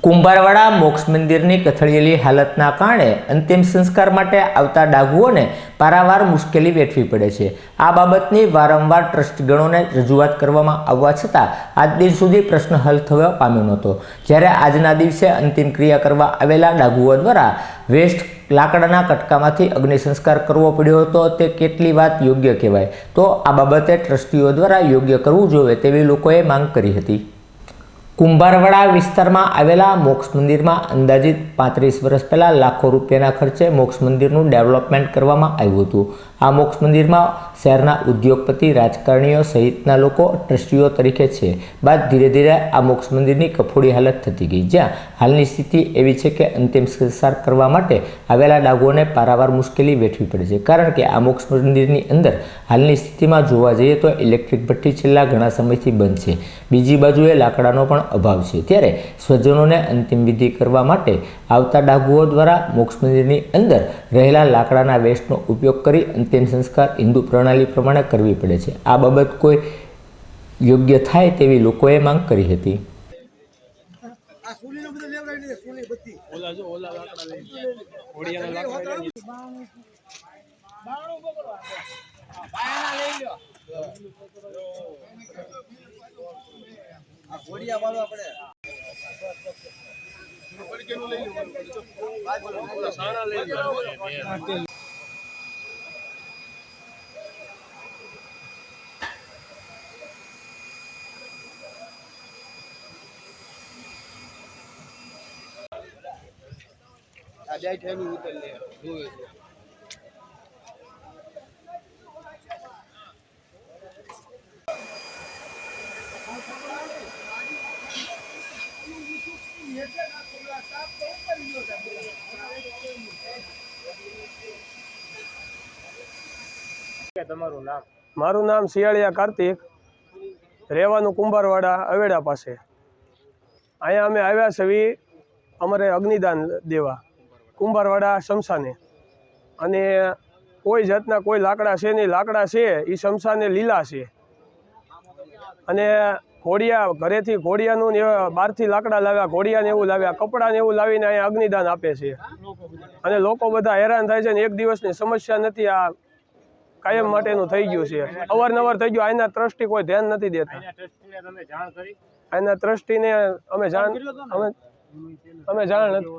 કુંભારવાડા મોક્ષ મંદિરની કથળિયેલી હાલતના કારણે અંતિમ સંસ્કાર માટે આવતા ડાઘુઓને પારાવાર મુશ્કેલી વેઠવી પડે છે. આ બાબતની વારંવાર ટ્રસ્ટગણોને રજૂઆત કરવામાં આવવા છતાં આજ દિન સુધી પ્રશ્ન હલ થવા પામ્યો નહોતો. જ્યારે આજના દિવસે અંતિમ ક્રિયા કરવા આવેલા ડાઘુઓ દ્વારા વેસ્ટ લાકડાના કટકામાંથી અગ્નિ સંસ્કાર કરવો પડ્યો હતો તે કેટલી વાત યોગ્ય કહેવાય? તો આ બાબતે ટ્રસ્ટીઓ દ્વારા યોગ્ય કરવું જોઈએ તેવી લોકોએ માંગ કરી હતી. કુંભારવાડા વિસ્તારમાં આવેલા મોક્ષ મંદિરમાં અંદાજિત પાંત્રીસ વર્ષ પહેલાં લાખો રૂપિયાના ખર્ચે મોક્ષ મંદિરનું ડેવલપમેન્ટ કરવામાં આવ્યું હતું. આ મોક્ષ મંદિરમાં શહેરના ઉદ્યોગપતિ, રાજકારણીઓ સહિતના લોકો, ટ્રસ્ટીઓ તરીકે છે. બાદ ધીરે ધીરે આ મોક્ષ મંદિરની કફોડી હાલત થતી ગઈ. જ્યાં હાલની સ્થિતિ એવી છે કે અંતિમ સંસ્કાર કરવા માટે આવેલા ડાગોને પારાવાર મુશ્કેલી વેઠવી પડે છે. કારણ કે આ મોક્ષ મંદિરની અંદર હાલની સ્થિતિમાં જોવા જઈએ તો ઇલેક્ટ્રિક ભઠ્ઠી છેલ્લા ઘણા સમયથી બંધ છે. બીજી બાજુએ લાકડાનો પણ અભાવ છે. ત્યારે સ્વજનોને અંતિમ વિધિ કરવા માટે આવતા ડાઘુઓ દ્વારા મોક્ષ મંદિરની અંદર રહેલા લાકડાના વેસ્ટનો ઉપયોગ કરી અંતિમ સંસ્કાર હિન્દુ પ્રણાલી પ્રમાણે કરવી પડે છે. આ બાબત કોઈ યોગ્ય થાય તેવી લોકોએ માંગ કરી હતી. બાણું લાકડા લઈ આ ઘોડિયા વાળો આપણે. સાણા આ જાય ઉતર લે જોવે મારું નામ શિયાળિયા કાર્તિક. રહેવાનું કુંભારવાડા અવેડા પાસે. અહીંયા અમે આવ્યા છીએ અમારે અગ્નિદાન દેવા, કુંભારવાડા શમશાને. અને કોઈ જાતના કોઈ લાકડા છે નહીં, લાકડા છે એ શમશાને લીલા છે. અને ઘોડિયા ઘરેથી ઘોડિયાનું ને એવા બહારથી લાકડા લાવ્યા ઘોડિયાને એવું લાવ્યા કપડાને એવું લાવીને અહીંયા અગ્નિદાન આપે છે. અને લોકો બધા હેરાન થાય છે ને એક દિવસની સમસ્યા નથી આ કાયમ માટેનું થઈ ગયું છે. અવારનવાર થઈ ગયું આના ટ્રસ્ટી કોઈ ધ્યાન નથી દેતા. આના ટ્રસ્ટીને અમે જાણ અમે અમે જાણ નથી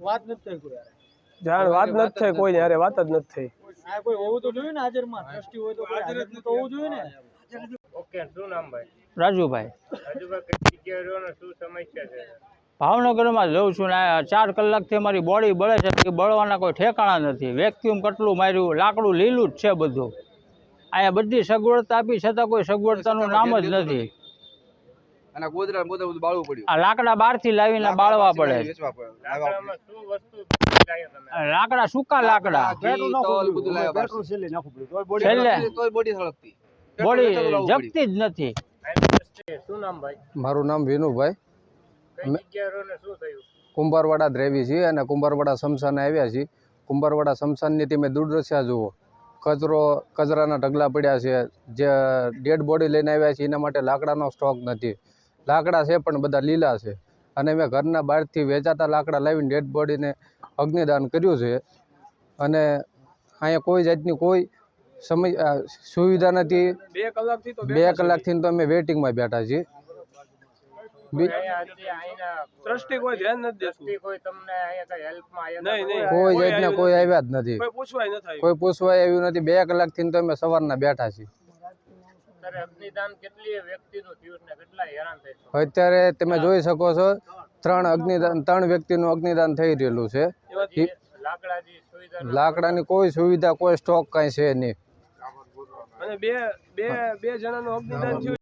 વાત નથી થઈ કોઈ યાર. જાણ વાત નથી થઈ કોઈને અરે વાત જ નથી થઈ. આ કોઈ હોવું તો જોઈએ ને હાજરમાં? ટ્રસ્ટી હોય તો હાજર તો હોવું જોઈએ ને? ઓકે શું નામ ભાઈ? રાજુભાઈ. રાજુભાઈ કઈ જગ્યાએ રહ્યો ને? શું સમસ્યા છે? ભાવનગરમાં જઉં છું ને ચાર કલાકથી મારી બોડી બળે છે કે બળવાના કોઈ ઠેકાણા નથી. વેક્યુમ કેટલું માર્યું લાકડું લીલું જ છે બધું. અહીંયા બધી સગવડતા આપી છતાં કોઈ સગવડતાનું નામ જ નથી. અને ગોદરા બધું બધું બાળવું પડ્યું. આ લાકડા બહારથી લાવીને બાળવા પડે. લાકડા સૂકા લાકડા. બોડી. જપતી જ નથી. શું નામ ભાઈ? મારું નામ વિનુભાઈ. કુંભારવાડા દ્રેવી છીએ અને કુંભારવાડા સમસાને આવ્યા છીએ. કુંભારવાડા સમસાનની તમે દુર્દશા જુઓ. કચરો કચરાના ઢગલા પડ્યા છે. જે ડેડ બોડી લઈને આવ્યા છે એના માટે લાકડાનો સ્ટોક નથી. લાકડા છે પણ બધા લીલા છે. અને મેં ઘરના બહારથી વેચાતા લાકડા લાવીને ડેડ બોડીને અગ્નિદાન કર્યું છે. અને અહીંયા કોઈ જાતની કોઈ સમય સુવિધા નથી. બે કલાકથી તો બે કલાકથી તો અમે વેઇટિંગમાં બેઠા છીએ. કોઈ જાતના કોઈ આવ્યા જ નથી. કોઈ પૂછવાય આવ્યું નથી. બે કલાકથી તો અમે સવારના બેઠા છીએ. અત્યારે અગ્નિદાન કેટલી વ્યક્તિનું થયું ને કેટલા હેરાન થાય અત્યારે તમે જોઈ શકો છો ત્રણ અગ્નિદાન ત્રણ વ્યક્તિનું અગ્નિદાન થઈ રહેલું છે. લાકડાની કોઈ સુવિધા કોઈ સ્ટોક કાંઈ છે નહીં. અને બે બે બે જણાનું અગ્નિદાન થયું